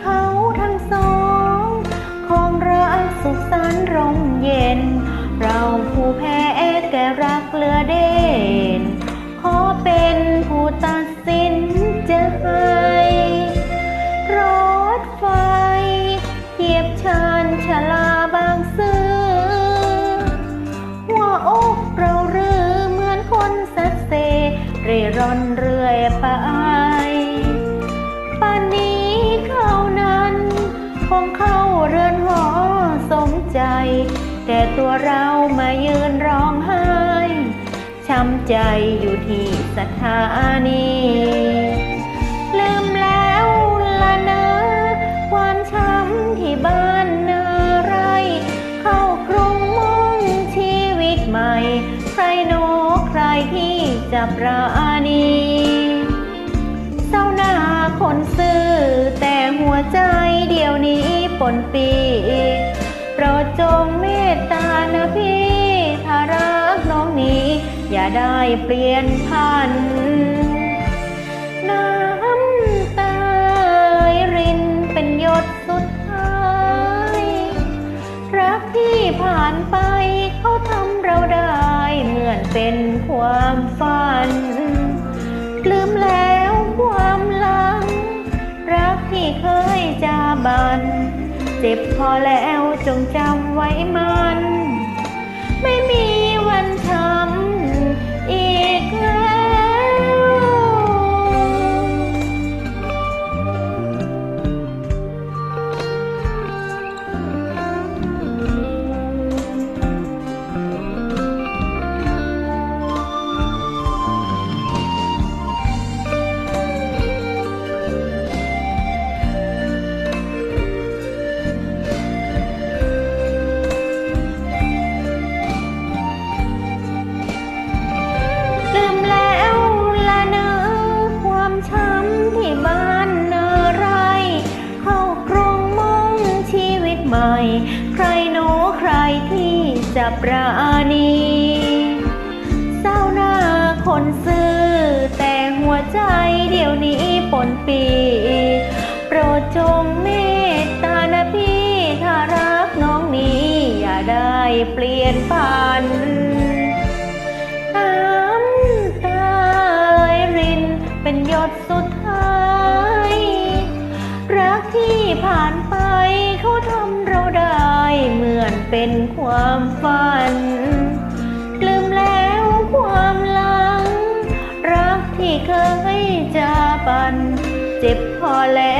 เขาทั้งสองของรักสุขสันร่มเย็น เราผู้แพ้แก่รักเลือเด่นขอเป็นผู้ตัดสินจะให้รถไฟเหยียบชานชลาบางซื่อหัวอกเราเรือเหมือนคนสัตเซเร่ร่อนเรื่อยไป คงเข้าเรือนหอสมใจ แต่ตัวเรามายืนร้องไห้ช้ำใจอยู่ที่สถานีลืมแล้วละเนอความช้ำที่บ้านนาไร เข้ากรุงมุ่งชีวิตใหม่ ใครโนใครที่จะปราณีเศร้าหน้าคนซื่อแต่หัวใจ ปนปีโปรดจงเมตตานะพี่ถ้ารักน้องนี้ อย่าได้เปลี่ยนพันน้ำตารินเป็นหยดสุดท้าย รักที่ผ่านไปเขาทำเราได้เหมือนเป็นความฝัน ลืมแล้วความหลัง รักที่เคยจาบัน เจ็บพอแล้วจงจำไว้มัน ไม่มี ปราณี เศร้าหน้าคนซื่อแต่หัวใจเดี๋ยวนี้ปนปีโปรดจงเมตตานะพี่ถ้ารักน้องนี้ อย่าได้เปลี่ยนผันน้ำตาไหลรินเป็นหยดสุดท้าย รักที่ผ่านไปเขาทำ เป็นความฝัน ลืมแล้วความหลัง รักที่เคยจะปัน เจ็บพอแล้ว